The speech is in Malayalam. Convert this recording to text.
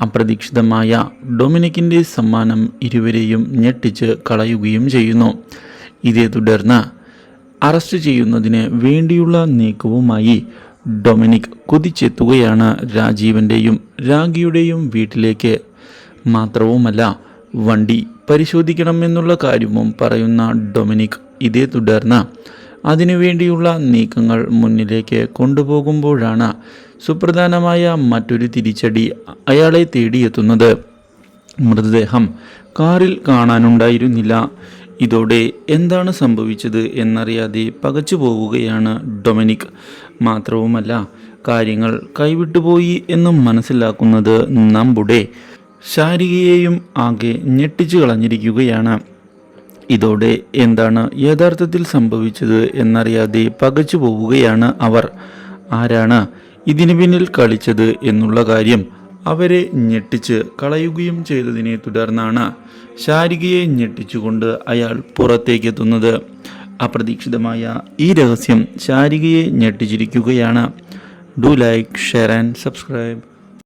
അപ്രതീക്ഷിതമായ ഡൊമിനിക്കിന്റെ സമ്മാനം ഇരുവരെയും ഞെട്ടിച്ച് കളയുകയും ചെയ്യുന്നു. ഇതേ തുടർന്ന് അറസ്റ്റ് ചെയ്യുന്നതിന് വേണ്ടിയുള്ള നീക്കവുമായി ഡൊമിനിക് കുതിച്ചെത്തുകയാണ് രാജീവന്റെയും രാഖിയുടെയും വീട്ടിലേക്ക്. മാത്രവുമല്ല വണ്ടി പരിശോധിക്കണമെന്നുള്ള കാര്യവും പറയുന്ന ഡൊമിനിക് ഇതേ തുടർന്ന് അതിനുവേണ്ടിയുള്ള നീക്കങ്ങൾ മുന്നിലേക്ക് കൊണ്ടുപോകുമ്പോഴാണ് സുപ്രധാനമായ മറ്റൊരു തിരിച്ചടി അയാളെ തേടിയെത്തുന്നത്. മൃതദേഹം കാറിൽ കാണാനുണ്ടായിരുന്നില്ല. ഇതോടെ എന്താണ് സംഭവിച്ചത് എന്നറിയാതെ പകച്ചു പോവുകയാണ് ഡൊമിനിക്. മാത്രവുമല്ല കാര്യങ്ങൾ കൈവിട്ടുപോയി എന്നും മനസ്സിലാക്കുന്നത് നമ്മുടെ ശാരികയെയും ആകെ ഞെട്ടിച്ചു കളഞ്ഞിരിക്കുകയാണ്. ഇതോടെ എന്താണ് യഥാർത്ഥത്തിൽ സംഭവിച്ചത് എന്നറിയാതെ പകച്ചു പോവുകയാണ് അവർ. ആരാണ് ഇതിനു പിന്നിൽ കളിച്ചത് എന്നുള്ള കാര്യം അവരെ ഞെട്ടിച്ച് കളയുകയും ചെയ്തതിനെ തുടർന്നാണ് ശാരികയെ ഞെട്ടിച്ചുകൊണ്ട് അയാൾ പുറത്തേക്കെത്തുന്നത്. അപ്രതീക്ഷിതമായ ഈ രഹസ്യം ശാരികയെ ഞെട്ടിച്ചിരിക്കുകയാണ്. Do like share and subscribe.